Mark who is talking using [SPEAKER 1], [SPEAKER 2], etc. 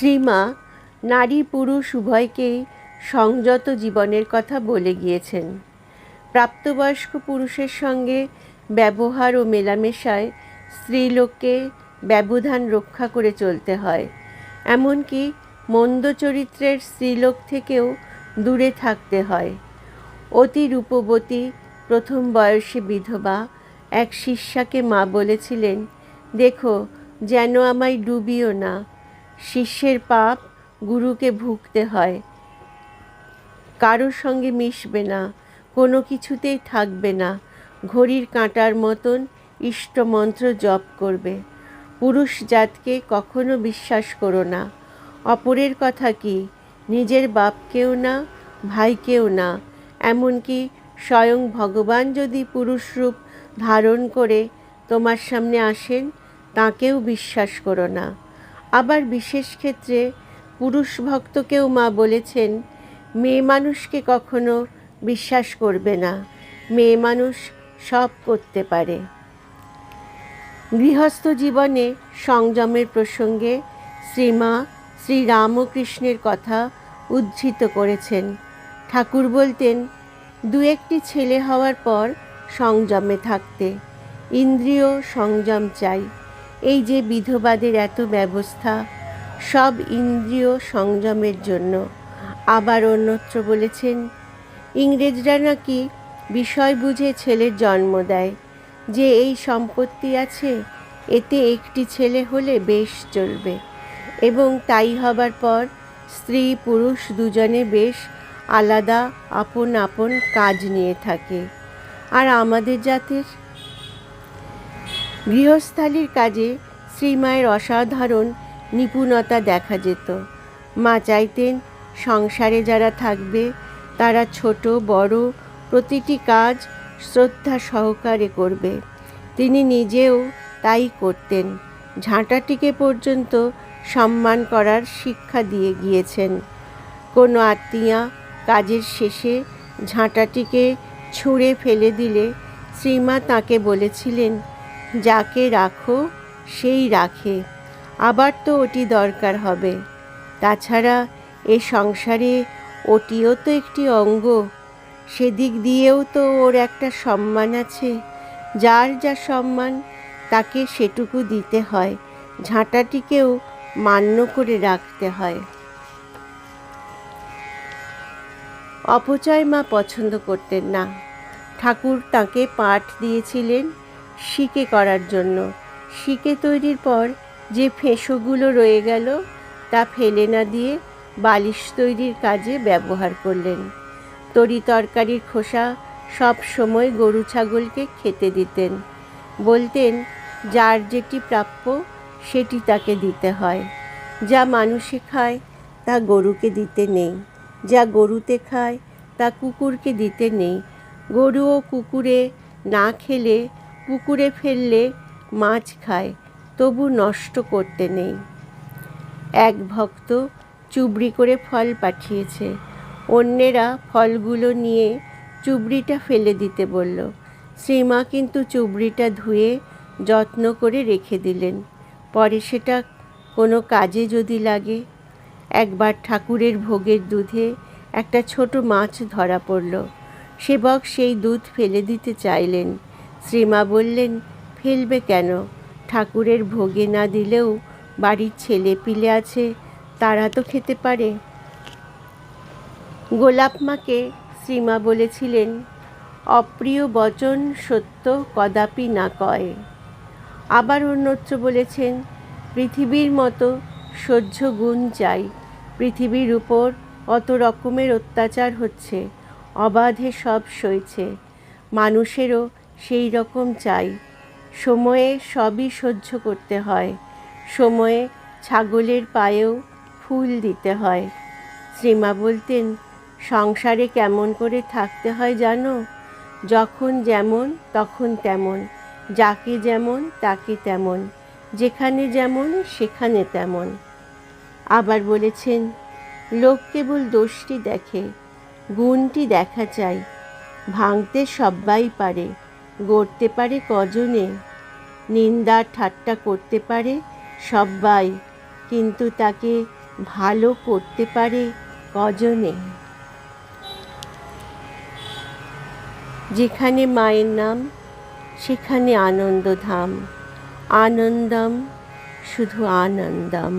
[SPEAKER 1] শ্রীমা নারী পুরুষ উভয়কেই সংযত জীবনের কথা বলে গিয়েছেন। প্রাপ্তবয়স্ক পুরুষের সঙ্গে ব্যবহার ও মেলামেশায় স্ত্রীলোককে ব্যবধান রক্ষা করে চলতে হয়। এমনকি মন্দ চরিত্রের স্ত্রীলোক থেকেও দূরে থাকতে হয়। অতি রূপবতী প্রথম বয়সে বিধবা এক শিষ্যাকে মা বলেছিলেন, দেখো, যেন আমায় ডুবিও না। শিষ্যের পাপ গুরুকে ভুগতে হয়। কারোর সঙ্গে মিশবে না, কোনো কিছুতেই থাকবে না। ঘড়ির কাঁটার মতন ইষ্টমন্ত্র জপ করবে। পুরুষ জাতকে কখনো বিশ্বাস করো না। অপরের কথা কি? নিজের বাপকেও না, ভাইকেও না। এমনকি স্বয়ং ভগবান যদি পুরুষ রূপ ধারণ করে তোমার সামনে আসেন, তাকেও বিশ্বাস করো না। আবার বিশেষ ক্ষেত্রে পুরুষ ভক্তকেও মা বলেছেন, মেয়ে মানুষকে কখনো বিশ্বাস করবে না, মেয়ে মানুষ সব করতে পারে। গৃহস্থ জীবনে সংযমের প্রসঙ্গে শ্রীমা শ্রী রামকৃষ্ণের কথা উদ্ধৃত করেছেন। ঠাকুর বলতেন, দু একটি ছেলে হওয়ার পর সংযমে থাকতে, ইন্দ্রিয় সংযম চাই। এই যে বিধবাদের এত ব্যবস্থা, সব ইন্দ্রিয় সংযমের জন্য। আবার অন্যত্র বলেছেন, ইংরেজরা নাকি বিষয় বুঝে ছেলের জন্ম দেয়। যে এই সম্পত্তি আছে, এতে একটি ছেলে হলে বেশ চলবে। এবং তাই হবার পর স্ত্রী পুরুষ দুজনে বেশ আলাদা আপন আপন কাজ নিয়ে থাকে। আর আমাদের জাতের গৃহস্থালির কাজে শ্রীমায়ের অসাধারণ নিপুণতা দেখা যেত। মা চাইতেন সংসারে যারা থাকবে, তারা ছোট, বড়, প্রতিটি কাজ শ্রদ্ধা সহকারে করবে। তিনি নিজেও তাই করতেন। ঝাঁটাটিকে পর্যন্ত সম্মান করার শিক্ষা দিয়ে গিয়েছেন। কোনো আত্মীয়া কাজের শেষে ঝাঁটাটিকে ছুঁড়ে ফেলে দিলে শ্রীমা তাকে বলেছিলেন যাকে রাখো, সেই রাখে। আবার তো ওটি দরকার হবে। তাছাড়া এ সংসারে ওটিও তো একটি অঙ্গ। সেদিক দিয়েও তো ওর একটা সম্মান আছে। যার যা সম্মান, তাকে সেটুকু দিতে হয়। ঝাঁটাটিকেও মান্য করে রাখতে হয়। অপচয় মা পছন্দ করতেন না। ঠাকুর তাকে পাঠ দিয়েছিলেন। শিকে করার জন্য। শিকে তৈরির পর যে ফেঁসোগুলো রয়ে গেল, তা ফেলে না দিয়ে বালিশ তৈরির কাজে ব্যবহার করলেন। তরি তরকারির খোসা সব সময় গরু ছাগলকে খেতে দিতেন। বলতেন, যার যেটি প্রাপ্য, সেটি তাকে দিতে হয়। যা মানুষে খায়, তা গরুকে দিতে নেই। যা গরুতে খায়, তা কুকুরকে দিতে নেই। গরু ও কুকুরে না খেলে পুকুরে ফেললে মাছ খায়, তবু নষ্ট করতে নেই। এক ভক্ত চুবড়ি করে ফল পাঠিয়েছে। অন্যেরা ফলগুলো নিয়ে চুবড়িটা ফেলে দিতে বলল। শ্রীমা কিন্তু চুবড়িটা ধুয়ে যত্ন করে রেখে দিলেন। পরে সেটা কোনো কাজে যদি লাগে। একবার ঠাকুরের ভোগের দুধে একটা ছোট মাছ ধরা পড়ল। সেবক সেই দুধ ফেলে দিতে চাইলেন। শ্রীমা বললেন, ফেলবে কেন? ঠাকুরের ভোগে না দিলেও বাড়ির ছেলে পিলে আছে, তারা তো খেতে পারে। গোলাপ মাকে শ্রীমা বলেছিলেন, অপ্রিয় বচন সত্য কদাপি না কয়। আবার অন্যত্র বলেছেন, পৃথিবীর মতো সহ্য গুণ চাই, পৃথিবীর উপর অত রকমের অত্যাচার হচ্ছে, অবাধে সব সইছে, মানুষেরও সেই রকম চাই। সময়ে সবই সহ্য করতে হয়। সময়ে ছাগলের পায়েও ফুল দিতে হয়। শ্রীমা বলতেন, সংসারে কেমন করে থাকতে হয় জানো? যখন যেমন, তখন তেমন। যাকে যেমন, তাকে তেমন। যেখানে যেমন, সেখানে তেমন। আবার বলেছেন, লোক কেবল দোষটি দেখে, গুণটি দেখা চাই। ভাঙতে সব্বাই পারে। গড়তে পারে কজনে, নিন্দা ঠাট্টা করতে পারে সব্বাই, কিন্তু তাকে ভালো করতে পারে কজনে। যেখানে মায়ের নাম, সেখানে আনন্দধাম। আনন্দম শুধু আনন্দম।